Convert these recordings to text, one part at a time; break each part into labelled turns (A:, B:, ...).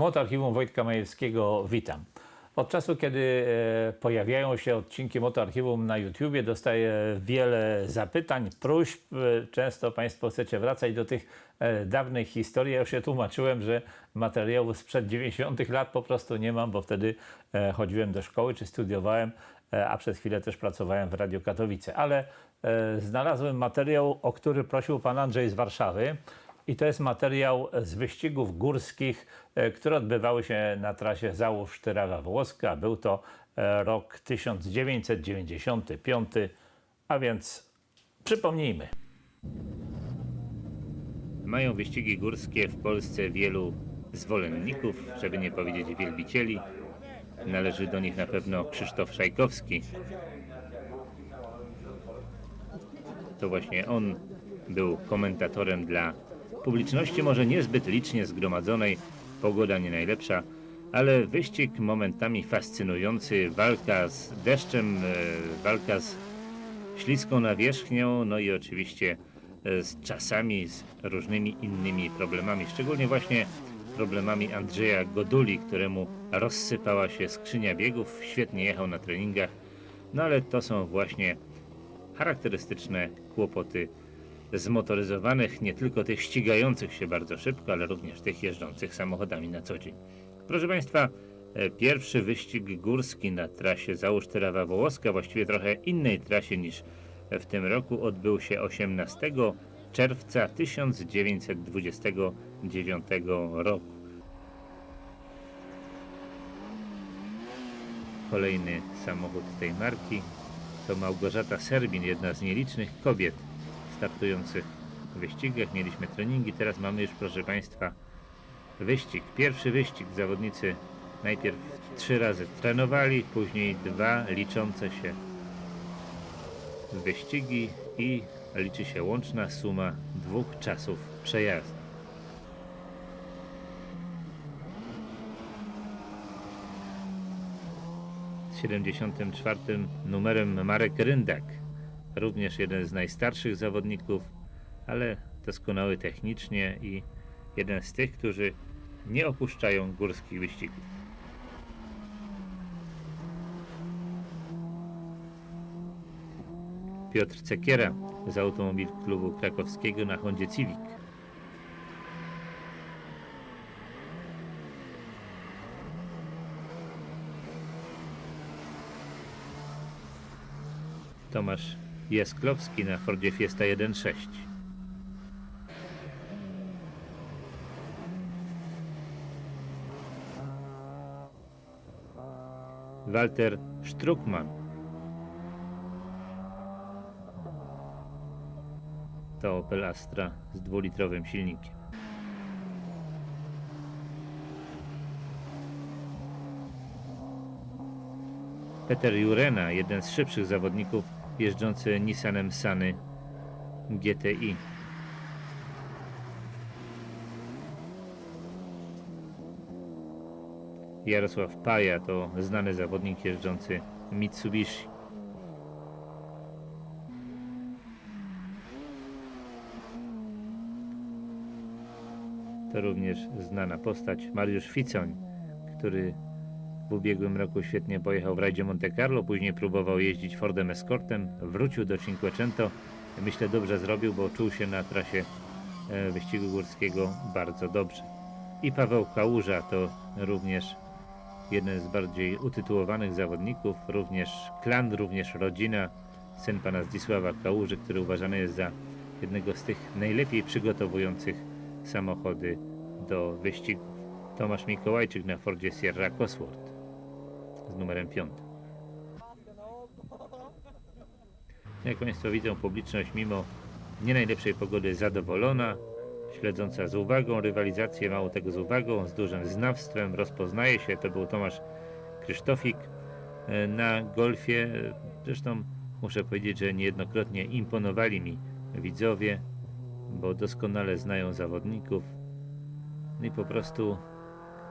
A: Motorarchiwum Wojtka Majewskiego witam. Od czasu, kiedy e, pojawiają się odcinki Motorarchiwum na YouTubie, dostaję wiele zapytań, próśb. E, Często Państwo chcecie wracać do tych e, dawnych historii. Ja już się tłumaczyłem, że materiałów sprzed 90 lat po prostu nie mam, bo wtedy chodziłem do szkoły czy studiowałem, a przez chwilę też pracowałem w Radio Katowice. Ale znalazłem materiał, o który prosił Pan Andrzej z Warszawy. I to jest materiał z wyścigów górskich, e, które odbywały się na trasie Załóż Tyrawa Włoska. Był to e, rok 1995, a więc przypomnijmy.
B: Mają wyścigi górskie w Polsce wielu zwolenników, żeby nie powiedzieć wielbicieli. Należy do nich na pewno Krzysztof Szajkowski. To właśnie on był komentatorem dla publiczności, może niezbyt licznie zgromadzonej. Pogoda nie najlepsza, ale wyścig momentami fascynujący, walka z deszczem, e, walka z śliską nawierzchnią, no i oczywiście e, z czasami, z różnymi innymi problemami, szczególnie właśnie problemami Andrzeja Goduli, któremu rozsypała się skrzynia biegów, świetnie jechał na treningach, no ale to są właśnie charakterystyczne kłopoty zmotoryzowanych, nie tylko tych ścigających się bardzo szybko, ale również tych jeżdżących samochodami na co dzień. Proszę Państwa, e, pierwszy wyścig górski na trasie Załóż Tyrawa Wołoska, właściwie trochę innej trasie niż w tym roku, odbył się 18 czerwca 1929 roku. Kolejny samochód tej marki to Małgorzata Serbin, jedna z nielicznych kobiet startujących w wyścigach. Mieliśmy treningi, teraz mamy już, proszę Państwa, wyścig. Pierwszy wyścig. Zawodnicy najpierw trzy razy trenowali, później dwa liczące się wyścigi i liczy się łączna suma dwóch czasów przejazdu. Z 74 numerem Marek Ryndak, również jeden z najstarszych zawodników, ale doskonały technicznie i jeden z tych, którzy nie opuszczają górskich wyścigów. Piotr Cekiera z Automobil Klubu Krakowskiego na Hondzie Civic. Tomasz Jasklowski na Fordzie Fiesta 1.6. Walter Struckman. To Opel Astra z dwulitrowym silnikiem. Peter Jurena, jeden z szybszych zawodników jeżdżący Nissanem Sany GTI. Jarosław Paja to znany zawodnik jeżdżący Mitsubishi. To również znana postać Mariusz Ficoń, który w ubiegłym roku świetnie pojechał w rajdzie Monte Carlo, później próbował jeździć Fordem Escortem, wrócił do Cinquecento. Myślę dobrze zrobił, bo czuł się na trasie e, wyścigu górskiego bardzo dobrze. I Paweł Kałuża to również jeden z bardziej utytułowanych zawodników, również klan, również rodzina, syn pana Zdzisława Kałuży, który uważany jest za jednego z tych najlepiej przygotowujących samochody do wyścigów. Tomasz Mikołajczyk na Fordzie Sierra Cosworth z numerem 5. Jak Państwo widzą, publiczność mimo nie najlepszej pogody zadowolona, śledząca z uwagą rywalizację, mało tego z uwagą, z dużym znawstwem, rozpoznaje się. To był Tomasz Krzysztofik e, na golfie. Zresztą muszę powiedzieć, że niejednokrotnie imponowali mi widzowie, bo doskonale znają zawodników no i po prostu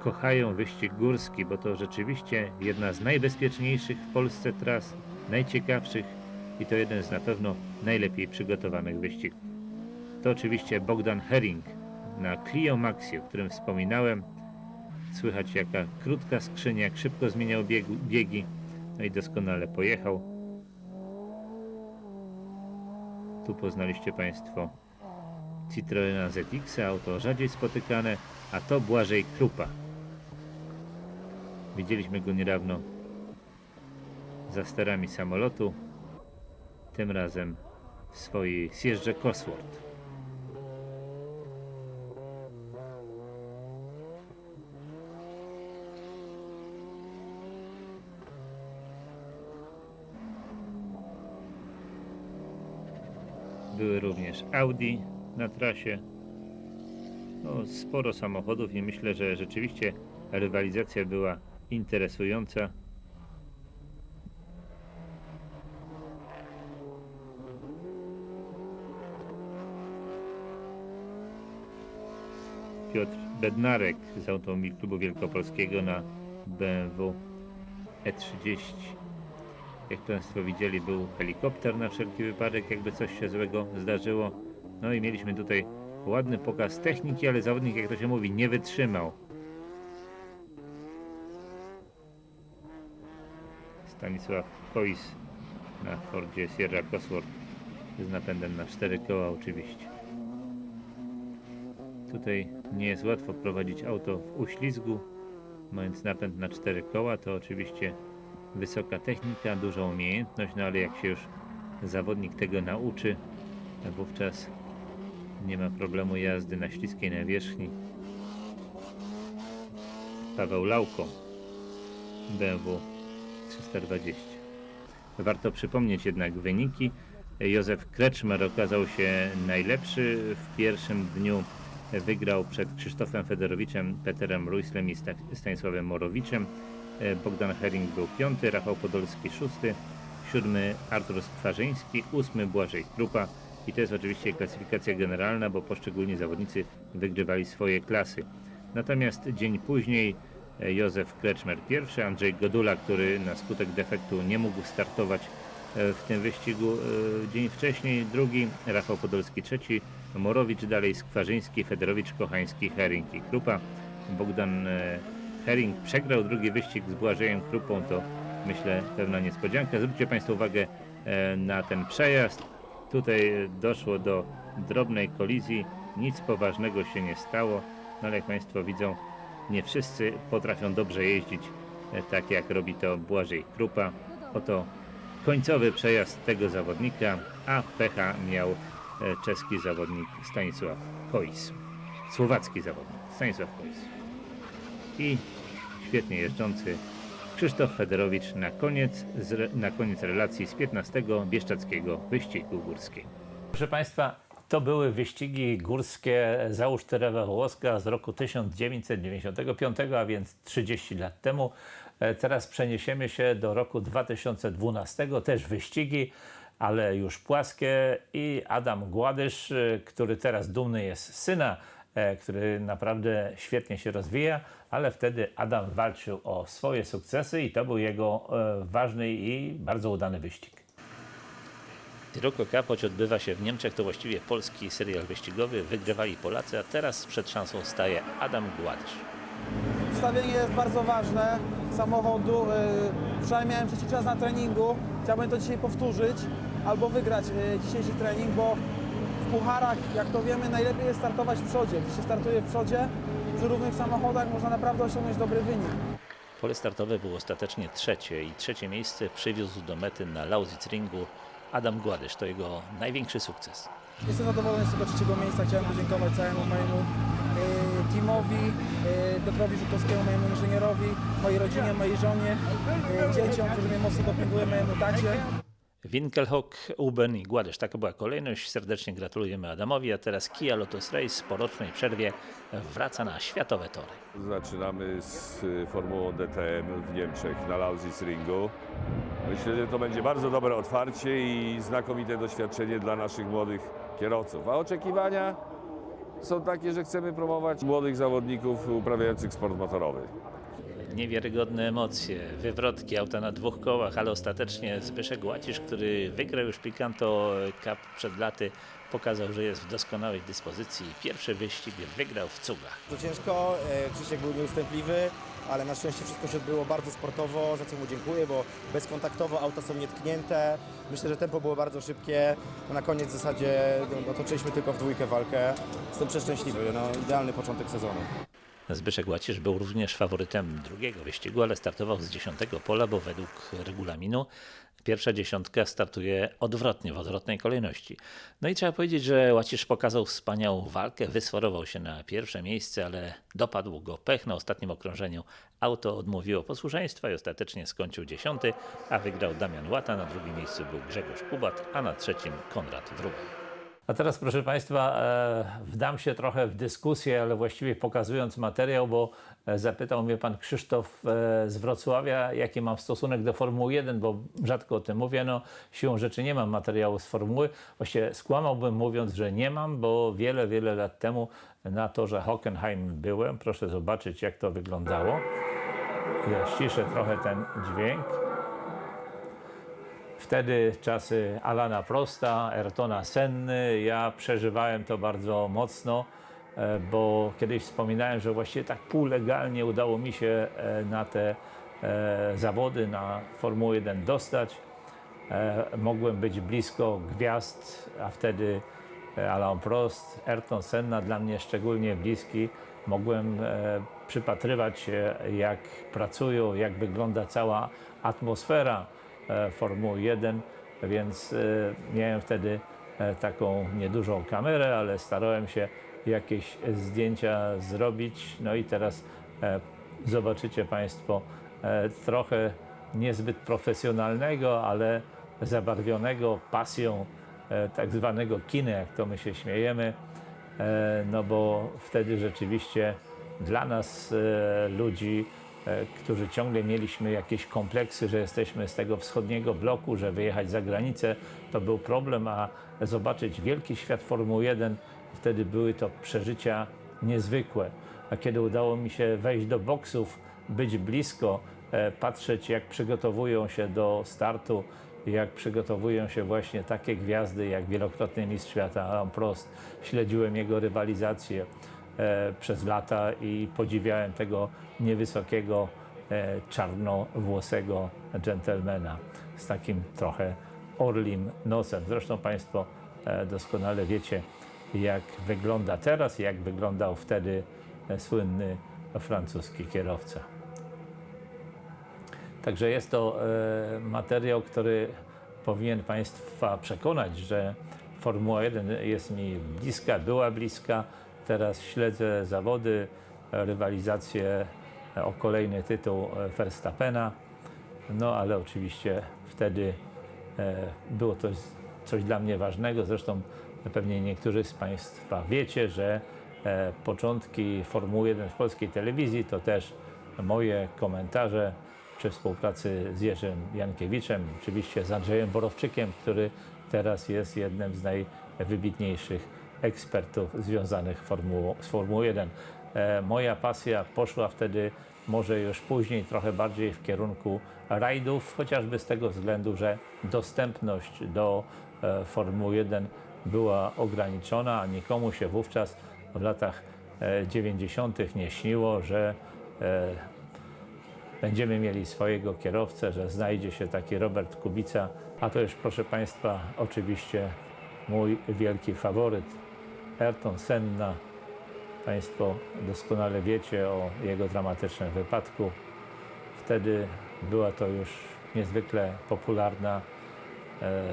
B: kochają wyścig górski, bo to rzeczywiście jedna z najbezpieczniejszych w Polsce tras, najciekawszych i to jeden z na pewno najlepiej przygotowanych wyścigów. To oczywiście Bogdan Hering na Clio Maxi, o którym wspominałem. Słychać jaka krótka skrzynia, jak szybko zmieniał bieg, biegi. No i doskonale pojechał. Tu poznaliście Państwo Citroena ZX, auto rzadziej spotykane, a to Błażej Krupa. Widzieliśmy go niedawno za sterami samolotu, tym razem w swojej Sierrze Cosworth. Były również Audi na trasie. No, sporo samochodów i myślę, że rzeczywiście rywalizacja była interesująca. Piotr Bednarek z Automobil Klubu Wielkopolskiego na BMW E30. Jak Państwo widzieli, był helikopter na wszelki wypadek, jakby coś się złego zdarzyło. No i mieliśmy tutaj ładny pokaz techniki, ale zawodnik, jak to się mówi, nie wytrzymał. Stanisław Kois na Fordzie Sierra Cosworth z napędem na cztery koła oczywiście. Tutaj nie jest łatwo prowadzić auto w uślizgu, mając napęd na cztery koła, to oczywiście wysoka technika, duża umiejętność, no ale jak się już zawodnik tego nauczy, wówczas nie ma problemu jazdy na śliskiej nawierzchni. Paweł Lauko, BMW 320. Warto przypomnieć jednak wyniki. Józef Kreczmer okazał się najlepszy w pierwszym dniu. Wygrał przed Krzysztofem Federowiczem, Peterem Ruislem i Sta- Stanisławem Morowiczem. Bogdan Hering był piąty, Rafał Podolski szósty, siódmy Artur Skwarzyński, ósmy Błażej Krupa. I to jest oczywiście klasyfikacja generalna, bo poszczególni zawodnicy wygrywali swoje klasy. Natomiast dzień później Józef Kreczmer pierwszy, Andrzej Godula, który na skutek defektu nie mógł startować e, w tym wyścigu e, dzień wcześniej, drugi, Rafał Podolski trzeci, Morowicz dalej, Skwarzyński, Federowicz, Kochański, Hering i Krupa. Bogdan e, Hering przegrał drugi wyścig z Błażejem Krupą, to myślę pewna niespodzianka. Zwróćcie Państwo uwagę na ten przejazd. Tutaj doszło do drobnej kolizji, nic poważnego się nie stało, no ale jak Państwo widzą, nie wszyscy potrafią dobrze jeździć, e, tak jak robi to Błażej Krupa. Oto końcowy przejazd tego zawodnika, a pecha miał e, czeski zawodnik Stanisław Kois. Słowacki zawodnik Stanisław Kois. I świetnie jeżdżący Krzysztof Federowicz na koniec, na koniec relacji z 15 Bieszczadzkiego Wyścigu Górskiego.
A: Proszę Państwa, to były wyścigi górskie Załóż Terewa Wołoska z roku 1995, a więc 30 lat temu. E, Teraz przeniesiemy się do roku 2012, też wyścigi, ale już płaskie i Adam Gładysz, e, który teraz dumny jest z syna, e, który naprawdę świetnie się rozwija, ale wtedy Adam walczył o swoje sukcesy i to był jego ważny i bardzo udany wyścig. Tylko Kapoć odbywa się w Niemczech, to właściwie polski serial wyścigowy. Wygrywali Polacy, a teraz przed szansą staje Adam Gładysz.
C: Ustawienie jest bardzo ważne samochodu. Yy, Wczoraj miałem trzeci czas na treningu. Chciałbym to dzisiaj powtórzyć albo wygrać yy, dzisiejszy trening, bo w pucharach, jak to wiemy, najlepiej jest startować w przodzie. Gdy się startuje w przodzie, przy równych samochodach można naprawdę osiągnąć dobry wynik.
A: Pole startowe było ostatecznie trzecie i trzecie miejsce przywiózł do mety na Lausitzringu Adam Gładysz. To jego największy sukces.
C: Jestem zadowolony z tego trzeciego miejsca. Chciałem podziękować całemu mojemu yy, teamowi, yy, Piotrowi Żukowskiemu, mojemu inżynierowi, mojej rodzinie, mojej żonie, yy, dzieciom, którzy mnie mocno dopingują, mojemu tacie.
A: Winkelhock, Uben i Gładysz. Taka była kolejność. Serdecznie gratulujemy Adamowi, a teraz Kia Lotus Race po rocznej przerwie wraca na światowe tory.
D: Zaczynamy z y, formułą DTM w Niemczech na Lausitzringu. Myślę, że to będzie bardzo dobre otwarcie i znakomite doświadczenie dla naszych młodych kierowców. A oczekiwania są takie, że chcemy promować młodych zawodników uprawiających sport motorowy.
A: Niewiarygodne emocje, wywrotki, auta na dwóch kołach, ale ostatecznie Zbyszek Łacisz, który wygrał już Picanto Cup przed laty, pokazał, że jest w doskonałej dyspozycji. Pierwszy wyścig wygrał w cugach.
E: To ciężko, e, Krzysiek był nieustępliwy, ale na szczęście wszystko się odbyło bardzo sportowo, za co mu dziękuję, bo bezkontaktowo auta są nietknięte. Myślę, że tempo było bardzo szybkie. Na koniec w zasadzie no, no, toczyliśmy tylko w dwójkę walkę. Jestem przeszczęśliwy, no, idealny początek sezonu.
A: Zbyszek Łacisz był również faworytem drugiego wyścigu, ale startował z dziesiątego pola, bo według regulaminu pierwsza dziesiątka startuje odwrotnie, w odwrotnej kolejności. No i trzeba powiedzieć, że Łacisz pokazał wspaniałą walkę, wysforował się na pierwsze miejsce, ale dopadł go pech na ostatnim okrążeniu. Auto odmówiło posłuszeństwa i ostatecznie skończył dziesiąty, a wygrał Damian Łata, na drugim miejscu był Grzegorz Kubat, a na trzecim Konrad Wróbel. A teraz, proszę Państwa, e, wdam się trochę w dyskusję, ale właściwie pokazując materiał, bo e, zapytał mnie Pan Krzysztof e, z Wrocławia, jaki mam stosunek do Formuły 1, bo rzadko o tym mówię. No, siłą rzeczy nie mam materiału z Formuły. Właściwie skłamałbym mówiąc, że nie mam, bo wiele, wiele lat temu na torze Hockenheim byłem. Proszę zobaczyć, jak to wyglądało. Ja ściszę trochę ten dźwięk. Wtedy czasy Alana Prosta, Ayrtona Senny, ja przeżywałem to bardzo mocno, e, bo kiedyś wspominałem, że właściwie tak półlegalnie udało mi się e, na te e, zawody, na Formułę 1 dostać. Mogłem być blisko gwiazd, a wtedy Alain Prost, Ayrton Senna dla mnie szczególnie bliski. Mogłem przypatrywać się, jak pracują, jak wygląda cała atmosfera Formuły 1, więc e, miałem wtedy e, taką niedużą kamerę, ale starałem się jakieś zdjęcia zrobić. No i teraz e, zobaczycie Państwo e, trochę niezbyt profesjonalnego, ale zabarwionego pasją e, tak zwanego kina, jak to my się śmiejemy, E, no bo wtedy rzeczywiście dla nas e, ludzi, e, którzy ciągle mieliśmy jakieś kompleksy, że jesteśmy z tego wschodniego bloku, że wyjechać za granicę to był problem, a zobaczyć wielki świat Formuły 1, wtedy były to przeżycia niezwykłe. A kiedy udało mi się wejść do boksów, być blisko, e, patrzeć jak przygotowują się do startu, jak przygotowują się właśnie takie gwiazdy jak wielokrotny mistrz świata Alain Prost. Śledziłem jego rywalizację e, przez lata i podziwiałem tego niewysokiego, e, czarnowłosego dżentelmena z takim trochę orlim nosem. Zresztą Państwo e, doskonale wiecie, jak wygląda teraz i jak wyglądał wtedy e, słynny francuski kierowca. Także jest to e, materiał, który powinien Państwa przekonać, że Formuła 1 jest mi bliska, była bliska. Teraz śledzę zawody, rywalizację e, o kolejny tytuł e, Verstappena. No ale oczywiście wtedy e, było to coś dla mnie ważnego. Zresztą pewnie niektórzy z Państwa wiecie, że początki Formuły 1 w polskiej telewizji to też moje komentarze przy współpracy z Jerzym Jankiewiczem, oczywiście z Andrzejem Borowczykiem, który teraz jest jednym z najwybitniejszych ekspertów związanych z Formułą 1. E, moja pasja poszła wtedy może już później trochę bardziej w kierunku rajdów, chociażby z tego względu, że dostępność do e, Formuły 1 była ograniczona, a nikomu się wówczas w latach e, 90. nie śniło, że e, będziemy mieli swojego kierowcę, że znajdzie się taki Robert Kubica, a to już proszę Państwa oczywiście mój wielki faworyt Ayrton Senna. Państwo doskonale wiecie o jego dramatycznym wypadku. Wtedy była to już niezwykle popularna, e,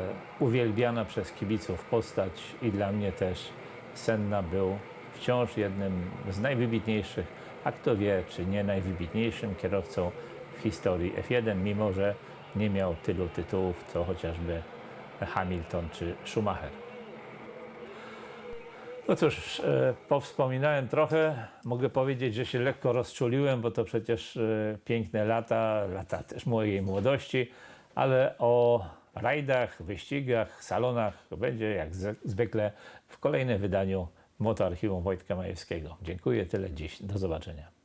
A: uwielbiana przez kibiców postać i dla mnie też Senna był wciąż jednym z najwybitniejszych, a kto wie, czy nie najwybitniejszym kierowcą w historii F1, mimo że nie miał tylu tytułów, co chociażby Hamilton czy Schumacher. No cóż, e, powspominałem trochę. Mogę powiedzieć, że się lekko rozczuliłem, bo to przecież e, piękne lata, lata też mojej młodości, ale o rajdach, wyścigach, salonach będzie jak z- zwykle w kolejnym wydaniu Motoarchiwum Wojtka Majewskiego. Dziękuję, tyle dziś. Do zobaczenia.